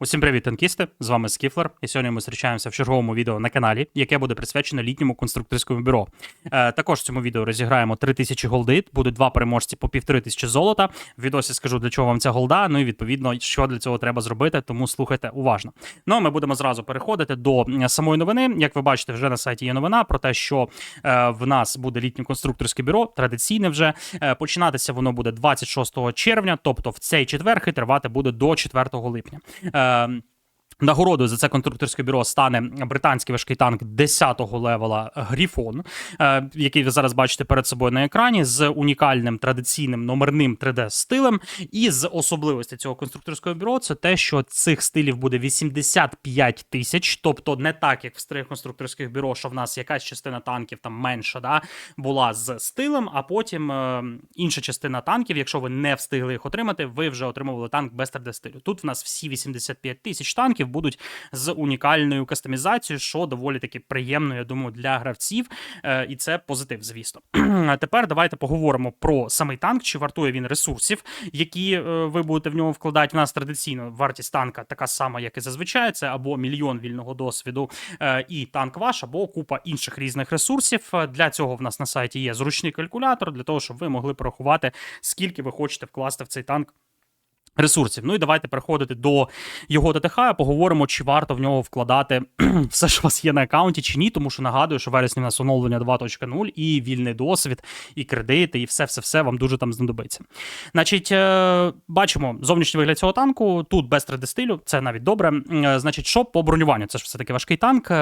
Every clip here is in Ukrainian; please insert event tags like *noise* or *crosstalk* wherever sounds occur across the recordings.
Усім привіт, танкісти! З вами Скіфлер. І сьогодні ми зустрічаємося в черговому відео на каналі, яке буде присвячено літньому конструкторському бюро. Е, також в цьому відео розіграємо 3000 голди. Будуть два переможці по 1500 золота. В відосі скажу для чого вам ця голда. Ну і відповідно, що для цього треба зробити. Тому слухайте уважно. Ну а ми будемо зразу переходити до самої новини. Як ви бачите, вже на сайті є новина про те, що е, в нас буде літнє конструкторське бюро, традиційне вже Е, починатися воно буде 26 червня, тобто в цей четвер і тривати буде до 4 липня. Е, Um, Нагородою за це конструкторське бюро стане британський важкий танк 10-го левела Гріфон, е, який ви зараз бачите перед собою на екрані, з унікальним традиційним номерним 3D-стилем. І з особливості цього конструкторського бюро це те, що цих стилів буде 85 тисяч, тобто не так, як в старих конструкторських бюро, що в нас якась частина танків там менша, да, була з стилем, а потім е, інша частина танків, якщо ви не встигли їх отримати, ви вже отримували танк без 3D-стилю. Тут в нас всі 85 тисяч танків будуть з унікальною кастомізацією, що доволі таки приємно, я думаю, для гравців. Е, і це позитив, звісно. *clears throat* Тепер давайте поговоримо про самий танк, чи вартує він ресурсів, які е, ви будете в нього вкладати. У нас традиційно вартість танка така сама, як і зазвичай. Це або мільйон вільного досвіду е, і танк ваш, або купа інших різних ресурсів. Для цього в нас на сайті є зручний калькулятор, для того, щоб ви могли порахувати, скільки ви хочете вкласти в цей танк. Ресурсів. Ну і давайте переходити до його ТТХ. Поговоримо, чи варто в нього вкладати *clears throat* все, що у вас є на аккаунті, чи ні. Тому що нагадую, що вересні в нас оновлення 2.0 і вільний досвід, і кредити, і все-все-все вам дуже там знадобиться. Значить, е, бачимо зовнішній вигляд цього танку. Тут без 3D стилю, це навіть добре. Е, Значить, що по бронюванню? Це ж все таки важкий танк.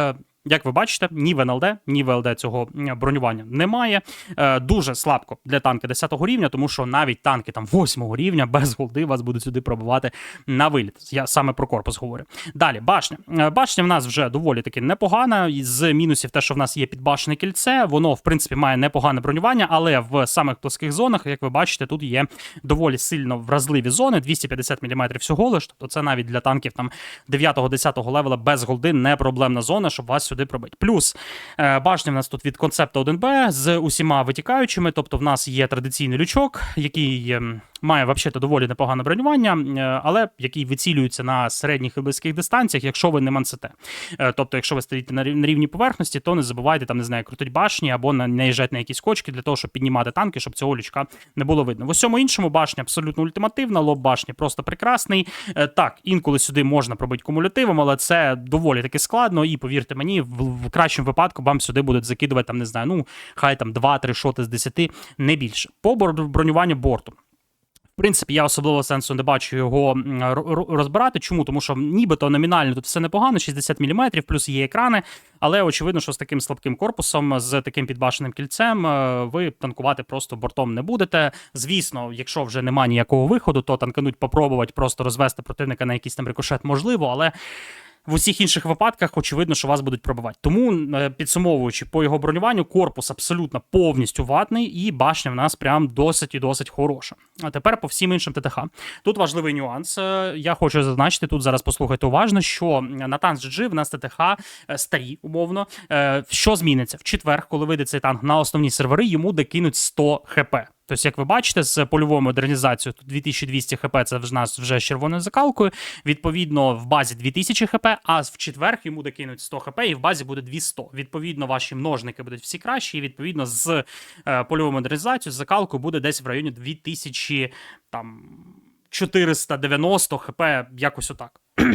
Як ви бачите, ні в НЛД, ні в ЛД цього бронювання немає. Е, дуже слабко для танки 10-го рівня, тому що навіть танки там 8 рівня без голди вас будуть сюди пробивати на виліт. Я саме про корпус говорю. Далі, башня. Е, Башня в нас вже доволі таки непогана. З мінусів те, що в нас є підбашене кільце, воно в принципі має непогане бронювання, але в самих плоских зонах, як ви бачите, тут є доволі сильно вразливі зони, 250 мм всього лиш. Тобто це навіть для танків там 9-10 левела без голди не проблемна зона, щоб вас сюди пробити. Плюс е, башня в нас тут від концепту 1Б з усіма витікаючими. Тобто, в нас є традиційний лючок, який ем, має взагалі доволі непогане бронювання, е, але який вицілюється на середніх і близьких дистанціях, якщо ви не мансите. Е, Тобто, якщо ви стоїте на рівні поверхності, то не забувайте там, не знаю, крутить башні або на- наїжджати на якісь кочки для того, щоб піднімати танки, щоб цього лючка не було видно. В усьому іншому башня абсолютно ультимативна, лоб башні просто прекрасний. Так, інколи сюди можна пробити кумулятивом, але це доволі таки складно. І повірте мені, в, кращому випадку вам сюди будуть закидувати там, не знаю, ну хай там 2-3 шоти з 10, не більше. По бронюванню борту. В принципі, я особливо сенсу не бачу його розбирати. Чому? Тому що нібито номінально тут все непогано, 60 мм, плюс є екрани. Але очевидно, що з таким слабким корпусом, з таким підбашеним кільцем, е, ви танкувати просто бортом не будете. Звісно, якщо вже немає ніякого виходу, то танкануть попробувати просто розвести противника на якийсь там рикошет можливо, але. В усіх інших випадках очевидно, що вас будуть пробивати. Тому, е, підсумовуючи по його бронюванню, корпус абсолютно повністю ватний, і башня в нас прям досить і досить хороша. А тепер по всім іншим ТТХ. Тут важливий нюанс. Е, Я хочу зазначити тут зараз послухайте уважно, що на танк GG в нас ТТХ е, старі, умовно. Що зміниться в четвер, коли вийде цей танк на основні сервери, йому докинуть 100 хп. Тобто, як ви бачите, з польовою модернізацією тут 2200 хп це в нас вже з червоною закалкою. Відповідно, в базі 2000 хп, а в четвер йому докинуть 100 хп, і в базі буде 200. Відповідно, ваші множники будуть всі кращі. І відповідно, з е, польовою модернізацією, закалкою буде десь в районі 2000 там 490 хп, якось отак. *clears throat*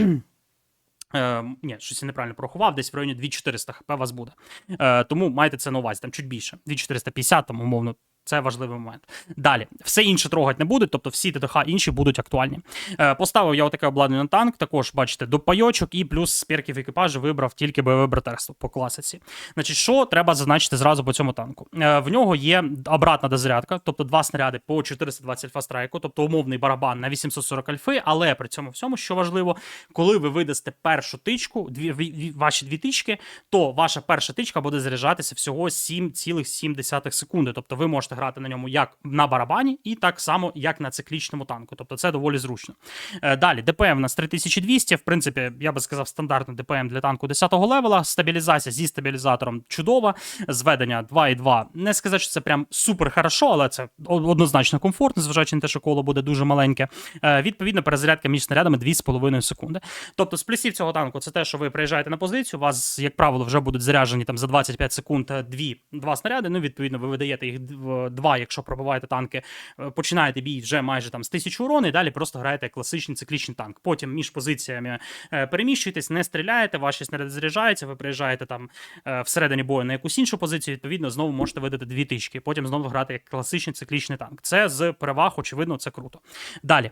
Е, ні, щось я неправильно порахував, десь в районі 2400 хп вас буде. Е, тому майте це на увазі, там чуть більше. 2450, там, умовно, це важливий момент. Далі, все інше трогати не будуть, тобто всі ТТХ інші будуть актуальні. Е, поставив я отаке обладнання на танк, також бачите, до пайочок, і плюс з перків екіпажу вибрав тільки бойове братерство по класиці. Значить, що треба зазначити зразу по цьому танку? Е, в нього є обратна дозарядка, тобто два снаряди по 420 альфа-страйку, тобто умовний барабан на 840 альфи, але при цьому всьому, що важливо, коли ви видасте першу тичку, дві, ві- ві- ваші дві тички, то ваша перша тичка буде заряджатися всього 7,7 секунди. Тобто ви можете грати на ньому як на барабані, і так само, як на циклічному танку. Тобто це доволі зручно. Е, Далі, ДПМ у нас 3200. В принципі, я би сказав, стандартний ДПМ для танку 10-го левела. Стабілізація зі стабілізатором чудова. Зведення 2,2. Не сказати, що це прям супер хорошо, але це однозначно комфортно, зважаючи на те, що коло буде дуже маленьке. Е, Відповідно, перезарядка між снарядами 2,5 секунди. Тобто, з плюсів цього танку це те, що ви приїжджаєте на позицію, у вас, як правило, вже будуть заряджені там за 25 секунд е, дві, два снаряди. Ну, відповідно, ви видаєте їх два, якщо пробиваєте танки, е, починаєте бій вже майже там з тисячі урону, і далі просто граєте класичний циклічний танк. Потім між позиціями е, переміщуєтесь, не стріляєте, ваші снаряди заряджаються, ви приїжджаєте там е, всередині бою на якусь іншу позицію, відповідно, знову можете видати дві тички, потім знову грати як класичний циклічний танк. Це з переваг, очевидно, це круто. Далі.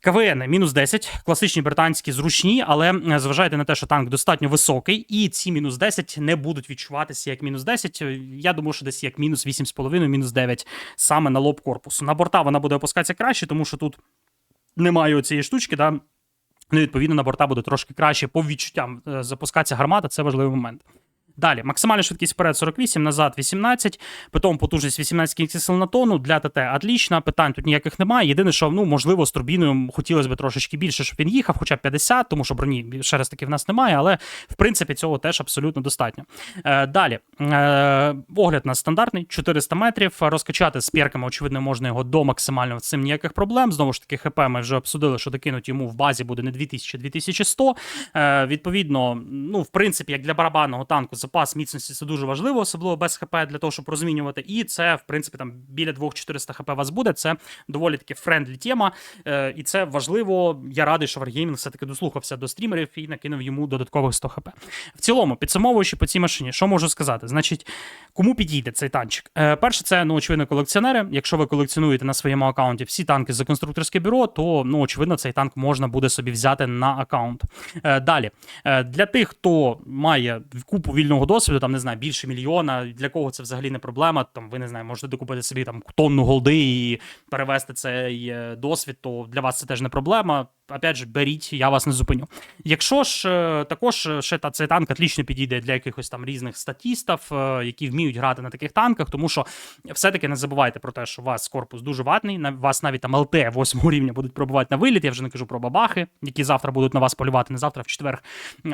КВН мінус 10, класичні британські зручні, але зважайте на те, що танк достатньо високий, і ці мінус 10 не будуть відчуватися як мінус 10. Е, Я думаю, що десь як мінус 8,5, мінус 9 саме на лоб корпусу. На борта вона буде опускатися краще, тому що тут немає цієї штучки. Да? Ну, відповідно, на борта буде трошки краще по відчуттям е, запускатися гармата, це важливий момент. Далі, максимальна швидкість вперед 48, назад 18, потім потужність 18 кінських сил на тонну. Для ТТ отлично, питань тут ніяких немає. Єдине, що ну, можливо, з турбіною хотілося б трошечки більше, щоб він їхав, хоча б 50, тому що броні ще раз таки в нас немає, але в принципі цього теж абсолютно достатньо. Е, далі, е, огляд на стандартний 400 метрів. Розкачати з перками, очевидно, можна його до максимального з цим ніяких проблем. Знову ж таки, ХП ми вже обсудили, що докинуть йому в базі буде не 2000, а 2100. Е, відповідно, ну, в принципі, як для барабанного танку, запас міцності це дуже важливо, особливо без ХП для того, щоб розмінювати. І це, в принципі, там біля 2400 ХП вас буде. Це доволі таки френдлі тема. Е, і це важливо. Я радий, що Wargaming все-таки дослухався до стрімерів і накинув йому додаткових 100 ХП. В цілому, підсумовуючи по цій машині, що можу сказати? Значить, кому підійде цей танчик? Е, перше, це ну, очевидно, колекціонери. Якщо ви колекціонуєте на своєму аккаунті всі танки за конструкторське бюро, то ну, очевидно, цей танк можна буде собі взяти на аккаунт. Е, далі, для тих, хто має купу вільного досвіду, там не знаю, більше мільйона, для кого це взагалі не проблема. Там ви не знаю, можете докупити собі там тонну голди і перевести цей е, досвід, то для вас це теж не проблема. Опять же, беріть, я вас не зупиню. Якщо ж е, також е, ще та цей танк отлично підійде для якихось там різних статістів, е, які вміють грати на таких танках, тому що все-таки не забувайте про те, що у вас корпус дуже ватний, на вас навіть там ЛТ 8 рівня будуть пробувати на виліт. Я вже не кажу про бабахи, які завтра будуть на вас полювати, не завтра, в четвер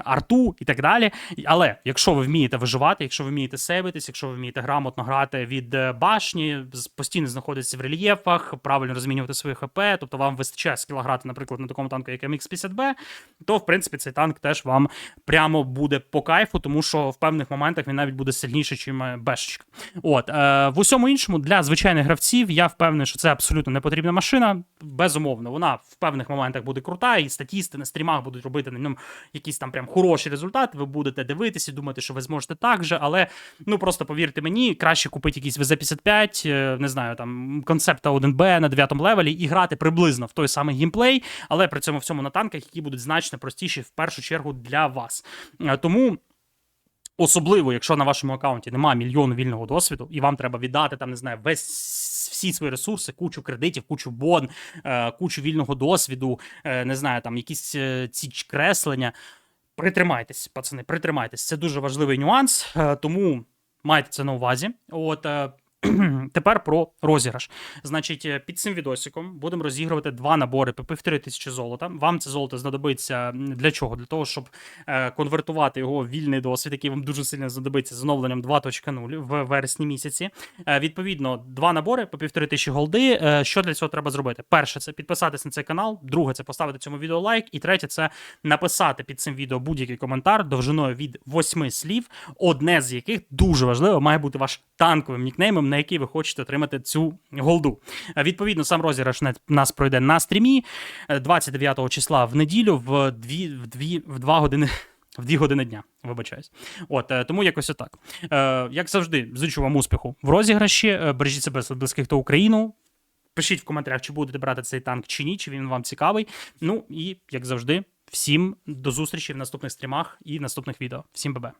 арту і так далі. Але якщо ви вмієте виживати, якщо ви вмієте сейвитись, якщо ви вмієте грамотно грати від башні, постійно знаходитися в рельєфах, правильно розмінювати своє ХП, тобто вам вистачає скіла грати, наприклад, на такому танку, як MX-50B, то в принципі цей танк теж вам прямо буде по кайфу, тому що в певних моментах він навіть буде сильніший, ніж Бешечка. От е, в усьому іншому для звичайних гравців я впевнений, що це абсолютно не потрібна машина. Безумовно, вона в певних моментах буде крута, і статісти на стрімах будуть робити на ньому якісь там прям хороші результати. Ви будете дивитися, і думати, що ви зможете так же, але ну просто повірте мені, краще купити якийсь ВЗ-55, е, не знаю, там концепта 1Б на 9 левелі і грати приблизно в той самий геймплей, але при цьому всьому на танках, які будуть значно простіші в першу чергу для вас. Е, Тому. Особливо, якщо на вашому аккаунті немає мільйону вільного досвіду, і вам треба віддати там, не знаю, весь всі свої ресурси, кучу кредитів, кучу бон, е, кучу вільного досвіду, е, не знаю, там якісь ці креслення. Притримайтесь, пацани, притримайтесь. Це дуже важливий нюанс, тому майте це на увазі. От *clears throat* тепер про розіграш. Значить, е, під цим відосиком будемо розігрувати два набори по півтори тисячі золота. Вам це золото знадобиться для чого? Для того, щоб е, конвертувати його в вільний досвід, який вам дуже сильно знадобиться з оновленням 2.0 в вересні місяці. Е, відповідно, два набори по півтори тисячі голди. Що для цього треба зробити? Перше, це підписатись на цей канал. Друге, це поставити цьому відео лайк. І третє, це написати під цим відео будь-який коментар довжиною від восьми слів, одне з яких дуже важливо має бути ваш танковим нікнеймом, на який ви хочете отримати цю голду. Е, Відповідно, сам розіграш нас пройде на стрімі е, 29 числа в неділю в 2, в 2, в 2 години. В 2 години дня, вибачаюсь. От е, тому якось отак. Е, як завжди, зичу вам успіху в розіграші. Е, бережіть себе близьких та Україну. Пишіть в коментарях, чи будете брати цей танк чи ні, чи він вам цікавий. Ну і як завжди, всім до зустрічі в наступних стрімах і наступних відео. Всім бабе.